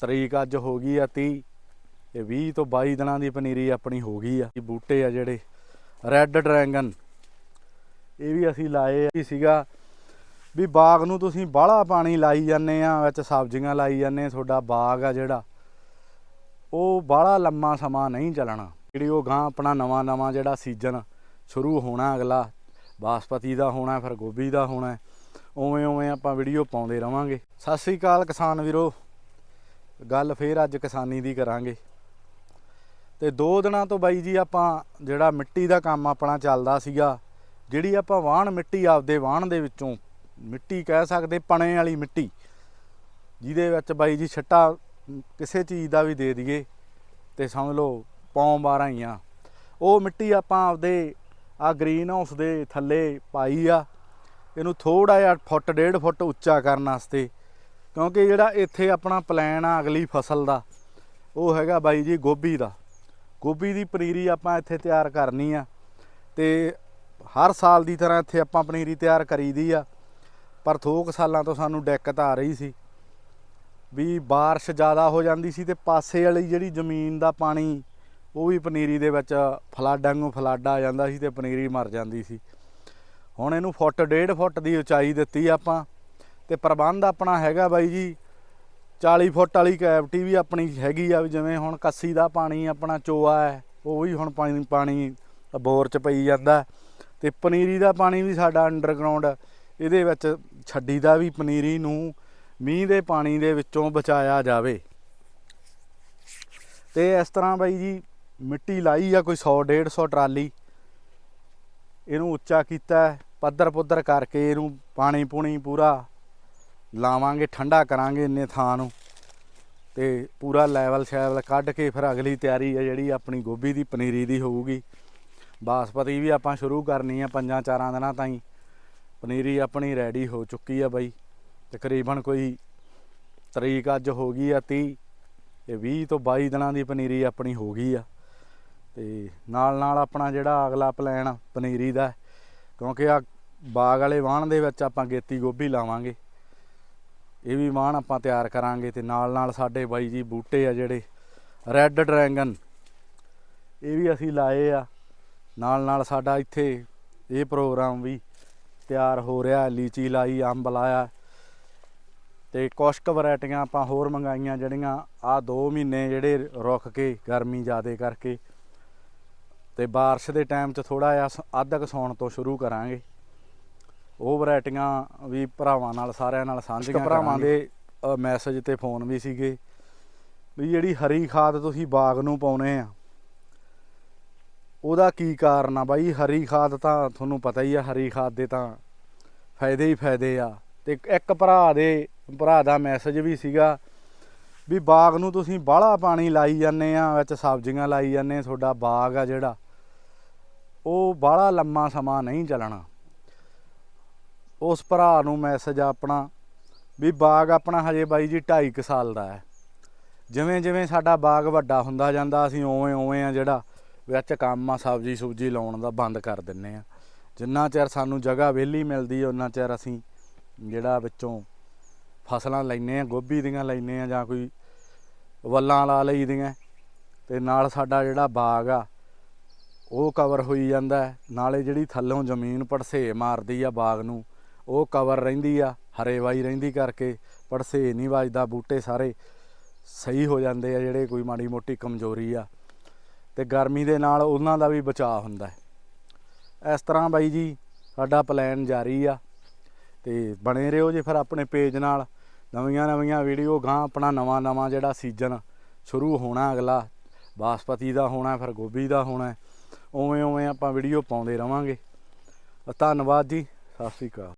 ਤਰੀਕ ਅੱਜ ਹੋ ਗਈ ਆ 30 ਇਹ 20 ਤੋਂ 22 ਦਿਨਾਂ ਦੀ ਪਨੀਰੀ ਆਪਣੀ ਹੋ ਗਈ ਆ। ਇਹ ਬੂਟੇ ਆ ਜਿਹੜੇ ਰੈੱਡ ਡਰੈਗਨ ਇਹ ਵੀ ਅਸੀਂ ਲਾਏ ਆ। ਸੀਗਾ ਵੀ ਬਾਗ ਨੂੰ ਤੁਸੀਂ ਬਾਹਲਾ ਪਾਣੀ ਲਾਈ ਜਾਂਦੇ ਆ, ਵਿੱਚ ਸਬਜ਼ੀਆਂ ਲਾਈ ਜਾਂਦੇ ਤੁਹਾਡਾ ਬਾਗ ਆ ਜਿਹੜਾ, ਉਹ ਬਾਹਲਾ ਲੰਮਾ ਸਮਾਂ ਨਹੀਂ ਚੱਲਣਾ। ਜਿਹੜੀ ਉਹ ਗਾਂ ਆਪਣਾ ਨਵਾਂ ਨਵਾਂ ਜਿਹੜਾ ਸੀਜ਼ਨ ਸ਼ੁਰੂ ਹੋਣਾ ਅਗਲਾ, ਬਾਸਪਤੀ ਦਾ ਹੋਣਾ, ਫਿਰ ਗੋਭੀ ਦਾ ਹੋਣਾ, ਉਵੇਂ ਉਵੇਂ ਆਪਾਂ ਵੀਡੀਓ ਪਾਉਂਦੇ ਰਵਾਂਗੇ। ਸਤਿ ਸ੍ਰੀ ਅਕਾਲ ਕਿਸਾਨ ਵੀਰੋ। ਗੱਲ ਫੇਰ ਅੱਜ ਕਿਸਾਨੀ ਦੀ ਕਰਾਂਗੇ। ਤੇ ਦੋ ਦਿਨਾਂ ਤੋਂ ਬਾਈ ਜੀ ਆਪਾਂ ਜਿਹੜਾ ਮਿੱਟੀ ਦਾ ਕੰਮ ਆਪਣਾ ਚੱਲਦਾ ਸੀਗਾ, ਜਿਹੜੀ ਆਪਾਂ ਵਾਹਣ ਮਿੱਟੀ ਆਪਦੇ ਵਾਹਣ ਦੇ ਵਿੱਚੋਂ ਮਿੱਟੀ ਕਹਿ ਸਕਦੇ ਪਣੇ ਵਾਲੀ ਮਿੱਟੀ, ਜਿਹਦੇ ਵਿੱਚ ਬਾਈ ਜੀ ਛੱਟਾ ਕਿਸੇ ਚੀਜ਼ ਦਾ ਵੀ ਦੇ ਦਈਏ, ਤੇ ਸਮਝ ਲਓ ਪੌਂ 12 ਹੀ ਆ ਉਹ ਮਿੱਟੀ ਆਪਾਂ ਆਪਦੇ ਆ ਗ੍ਰੀਨ ਹਾਊਸ ਦੇ ਥੱਲੇ ਪਾਈ ਆ, ਇਹਨੂੰ ਥੋੜਾ ਜਿਹਾ ਫੁੱਟ, ਡੇਢ ਫੁੱਟ ਉੱਚਾ ਕਰਨ ਵਾਸਤੇ ਕਿਉਂਕਿ ਜਿਹੜਾ ਇੱਥੇ ਆਪਣਾ ਪਲਾਨ ਆ ਅਗਲੀ ਫਸਲ ਦਾ, ਉਹ ਹੈਗਾ ਬਾਈ ਜੀ ਗੋਭੀ ਦਾ। ਗੋਭੀ ਦੀ ਪਨੀਰੀ ਆਪਾਂ ਇੱਥੇ ਤਿਆਰ ਕਰਨੀ ਆ ਤੇ ਹਰ ਸਾਲ ਦੀ ਤਰ੍ਹਾਂ ਇੱਥੇ ਆਪਾਂ ਪਨੀਰੀ ਤਿਆਰ ਕਰੀਦੀ ਆ, ਪਰ ਥੋਕ ਸਾਲਾਂ ਤੋਂ ਸਾਨੂੰ ਦਿੱਕਤ ਆ ਰਹੀ ਸੀ ਵੀ ਬਾਰਿਸ਼ ਜ਼ਿਆਦਾ ਹੋ ਜਾਂਦੀ ਸੀ ਤੇ ਪਾਸੇ ਵਾਲੀ ਜਿਹੜੀ ਜ਼ਮੀਨ ਦਾ ਪਾਣੀ, ਉਹ ਵੀ ਪਨੀਰੀ ਦੇ ਵਿੱਚ ਫਲੱਡ ਵਾਂਗੂ ਫਲੱਡ ਆ ਜਾਂਦਾ ਸੀ ਤੇ ਪਨੀਰੀ ਮਰ ਜਾਂਦੀ ਸੀ। ਹੁਣ ਇਹਨੂੰ ਫੁੱਟ, ਡੇਢ ਫੁੱਟ ਦੀ ਉਚਾਈ ਦਿੱਤੀ ਆਪਾਂ। ਤੇ ਪ੍ਰਬੰਧ ਆਪਣਾ ਹੈਗਾ ਬਾਈ ਜੀ। 40 ਫੁੱਟ ਵਾਲੀ ਕੈਵਿਟੀ ਵੀ ਆਪਣੀ ਹੈਗੀ ਆ, ਵੀ ਜਿਵੇਂ ਹੁਣ ਕੱਸੀ ਦਾ ਪਾਣੀ ਆਪਣਾ ਚੋਆ ਹੈ, ਉਹ ਵੀ ਹੁਣ ਪਾਣੀ ਪਾਣੀ ਬੋਰ ਚ ਪਈ ਜਾਂਦਾ। ਤੇ ਪਨੀਰੀ ਦਾ ਪਾਣੀ ਵੀ ਸਾਡਾ ਅੰਡਰਗਰਾਉਂਡ ਇਹਦੇ ਵਿੱਚ ਛੱਡੀ ਦਾ ਵੀ ਪਨੀਰੀ ਨੂੰ ਮੀਂਹ ਦੇ ਪਾਣੀ ਦੇ ਵਿੱਚੋਂ ਬਚਾਇਆ ਜਾਵੇ। ਤੇ ਇਸ ਤਰ੍ਹਾਂ ਬਾਈ ਜੀ ਮਿੱਟੀ ਲਾਈ ਆ ਕੋਈ 100 150 ਟਰਾਲੀ। ਇਹਨੂੰ ਉੱਚਾ ਕੀਤਾ ਪੱਧਰ ਪੁੱਧਰ ਕਰਕੇ ਇਹਨੂੰ ਪਾਣੀ ਪੂਣੀ ਪੂਰਾ ਲਾਵਾਂਗੇ, ਠੰਡਾ ਕਰਾਂਗੇ ਇੰਨੇ ਥਾਂ ਨੂੰ ਤੇ ਪੂਰਾ ਲੈਵਲ ਸ਼ੈਵਲ ਕੱਢ ਕੇ ਫਿਰ ਅਗਲੀ ਤਿਆਰੀ ਹੈ ਜਿਹੜੀ ਆਪਣੀ ਗੋਭੀ ਦੀ, ਪਨੀਰੀ ਦੀ ਹੋਊਗੀ। ਬਾਸਪਤੀ ਵੀ ਆਪਾਂ ਸ਼ੁਰੂ ਕਰਨੀ ਆ ਪੰਜਾਂ ਚਾਰਾਂ ਦਿਨਾਂ ਤਾਈਂ। ਪਨੀਰੀ ਆਪਣੀ ਰੈਡੀ ਹੋ ਚੁੱਕੀ ਆ ਬਾਈ। ਤਕਰੀਬਨ ਕੋਈ ਤਰੀਕ ਅੱਜ ਹੋ ਗਈ ਆ 30 ਤੇ 20 ਤੋਂ 22 ਦਿਨਾਂ ਦੀ ਪਨੀਰੀ ਆਪਣੀ ਹੋ ਗਈ ਆ। ਤੇ ਨਾਲ ਨਾਲ ਆਪਣਾ ਜਿਹੜਾ ਅਗਲਾ ਪਲਾਨ ਪਨੀਰੀ ਦਾ, ਕਿਉਂਕਿ ਆ ਬਾਗ ਵਾਲੇ ਵਾਹਣ ਦੇ ਵਿੱਚ ਆਪਾਂ ਗੇਤੀ ਗੋਭੀ ਲਾਵਾਂਗੇ। ਇਹ ਵੀ ਵਾਹਣ ਆਪਾਂ ਤਿਆਰ ਕਰਾਂਗੇ ਤੇ ਨਾਲ ਨਾਲ ਸਾਡੇ ਬਾਈ ਜੀ ਬੂਟੇ ਆ ਜਿਹੜੇ ਰੈੱਡ ਡਰੈਗਨ ਇਹ ਵੀ ਅਸੀਂ ਲਾਏ ਆ। ਨਾਲ ਨਾਲ ਸਾਡਾ ਇੱਥੇ ਇਹ ਪ੍ਰੋਗਰਾਮ ਵੀ ਤਿਆਰ ਹੋ ਰਿਹਾ ਲੀਚੀ ਲਾਈ, ਅੰਬ ਲਾਇਆ। ਤੇ ਕੁਸ਼ਕ ਕੁ ਵੈਰਾਈਟੀਆਂ ਆਪਾਂ ਹੋਰ ਮੰਗਾਈਆਂ ਜਿਹੜੀਆਂ ਆ 2 ਮਹੀਨੇ ਜਿਹੜੇ ਰੁਕ ਕੇ ਗਰਮੀ ਜ਼ਿਆਦੇ ਕਰਕੇ। ਤੇ ਬਾਰਿਸ਼ ਦੇ ਟਾਈਮ 'ਚ ਥੋੜਾ ਜਿਹਾ ਸ- ਅੱਧ ਕੁ ਸੌਣ ਤੋਂ ਸ਼ੁਰੂ ਕਰਾਂਗੇ। ਉਹ ਵੈਰਾਈਟੀਆਂ ਵੀ ਭਰਾਵਾਂ ਨਾਲ ਸਾਰਿਆਂ ਨਾਲ ਸਾਂਝੀਆਂ ਭਰਾਵਾਂ ਦੇ ਮੈਸੇਜ ਤੇ ਫੋਨ ਵੀ ਸੀਗੇ। ਵੀ ਜਿਹੜੀ ਹਰੀ ਖਾਦ ਤੁਸੀਂ ਬਾਗ ਨੂੰ ਪਾਉਨੇ ਆ ਉਹਦਾ ਕੀ ਕਾਰਨ ਆ ਬਾਈ? ਹਰੀ ਖਾਦ ਤਾਂ ਤੁਹਾਨੂੰ ਪਤਾ ਹੀ ਆ ਹਰੀ ਖਾਦ ਦੇ ਤਾਂ ਫਾਇਦੇ ਹੀ ਫਾਇਦੇ ਆ। ਤੇ ਇੱਕ ਭਰਾ ਦੇ ਭਰਾ ਦਾ ਮੈਸੇਜ ਵੀ ਸੀਗਾ ਵੀ ਬਾਗ ਨੂੰ ਤੁਸੀਂ ਬਾਹਲਾ ਪਾਣੀ ਲਾਈ ਜਾਂਦੇ ਆ ਵਿੱਚ ਸਬਜ਼ੀਆਂ ਲਾਈ ਜਾਂਦੇ ਤੁਹਾਡਾ ਬਾਗ ਆ ਜਿਹੜਾ ਉਹ ਬਾਹਲਾ ਲੰਮਾ ਸਮਾਂ ਨਹੀਂ ਚੱਲਣਾ। ਉਸ ਭਰਾ ਨੂੰ ਮੈਸੇਜ ਆਪਣਾ ਵੀ ਬਾਗ ਆਪਣਾ ਹਜੇ ਬਾਈ ਜੀ 2.5 ਕੁ ਸਾਲ ਦਾ ਹੈ। ਜਿਵੇਂ ਜਿਵੇਂ ਸਾਡਾ ਬਾਗ ਵੱਡਾ ਹੁੰਦਾ ਜਾਂਦਾ, ਅਸੀਂ ਉਵੇਂ ਉਵੇਂ ਆ ਜਿਹੜਾ ਵਿੱਚ ਕੰਮ ਆ, ਸਬਜ਼ੀ ਸੁਬਜੀ ਲਾਉਣ ਦਾ ਬੰਦ ਕਰ ਦਿੰਨੇ ਆ। ਜਿੰਨਾ ਚਿਰ ਸਾਨੂੰ ਜਗ੍ਹਾ ਵਿਹਲੀ ਮਿਲਦੀ ਉਹਨਾਂ ਚਿਰ ਅਸੀਂ ਜਿਹੜਾ ਵਿੱਚੋਂ ਫਸਲਾਂ ਲੈਨੇ ਆ, ਗੋਭੀ ਦੀਆਂ ਲੈਨੇ ਆ ਜਾਂ ਕੋਈ ਵੱਲਾਂ ਲਾ ਲਈ ਦੀਆਂ, ਤੇ ਨਾਲ ਸਾਡਾ ਜਿਹੜਾ ਬਾਗ ਆ, ਉਹ ਕਵਰ ਹੋਈ ਜਾਂਦਾ ਨਾਲੇ ਜਿਹੜੀ ਥੱਲੋਂ ਜ਼ਮੀਨ ਪੜਸੇ ਮਾਰਦੀ ਆ ਬਾਗ ਨੂੰ ਉਹ ਕਵਰ ਰਹਿੰਦੀ ਆ ਹਰੇਵਾਈ ਰਹਿੰਦੀ ਕਰਕੇ ਪੜਸੇ ਨਹੀਂ ਵੱਜਦਾ, ਬੂਟੇ ਸਾਰੇ ਸਹੀ ਹੋ ਜਾਂਦੇ ਆ, ਜਿਹੜੇ ਕੋਈ ਮਾੜੀ ਮੋਟੀ ਕਮਜ਼ੋਰੀ ਆ। ਤੇ ਗਰਮੀ ਦੇ ਨਾਲ ਉਹਨਾਂ ਦਾ ਵੀ ਬਚਾਅ ਹੁੰਦਾ ਹੈ। ਇਸ ਤਰ੍ਹਾਂ ਬਾਈ ਜੀ, ਸਾਡਾ ਪਲਾਨ ਜਾਰੀ ਆ। ਤੇ ਬਣੇ ਰਹੋ ਜੇ ਫਿਰ ਆਪਣੇ ਪੇਜ ਨਾਲ। ਨਵੀਆਂ ਨਵੀਆਂ ਵੀਡੀਓ ਗਾਂ ਆਪਣਾ ਨਵਾਂ ਨਵਾਂ ਜਿਹੜਾ ਸੀਜ਼ਨ ਸ਼ੁਰੂ ਹੋਣਾ ਅਗਲਾ, ਬਾਸਪਤੀ ਦਾ ਹੋਣਾ, ਫਿਰ ਗੋਭੀ ਦਾ ਹੋਣਾ ਉਵੇਂ ਉਵੇਂ ਆਪਾਂ ਵੀਡੀਓ ਪਾਉਂਦੇ ਰਵਾਂਗੇ। ਧੰਨਵਾਦ ਜੀ, ਸਤਿ ਸ੍ਰੀ ਅਕਾਲ।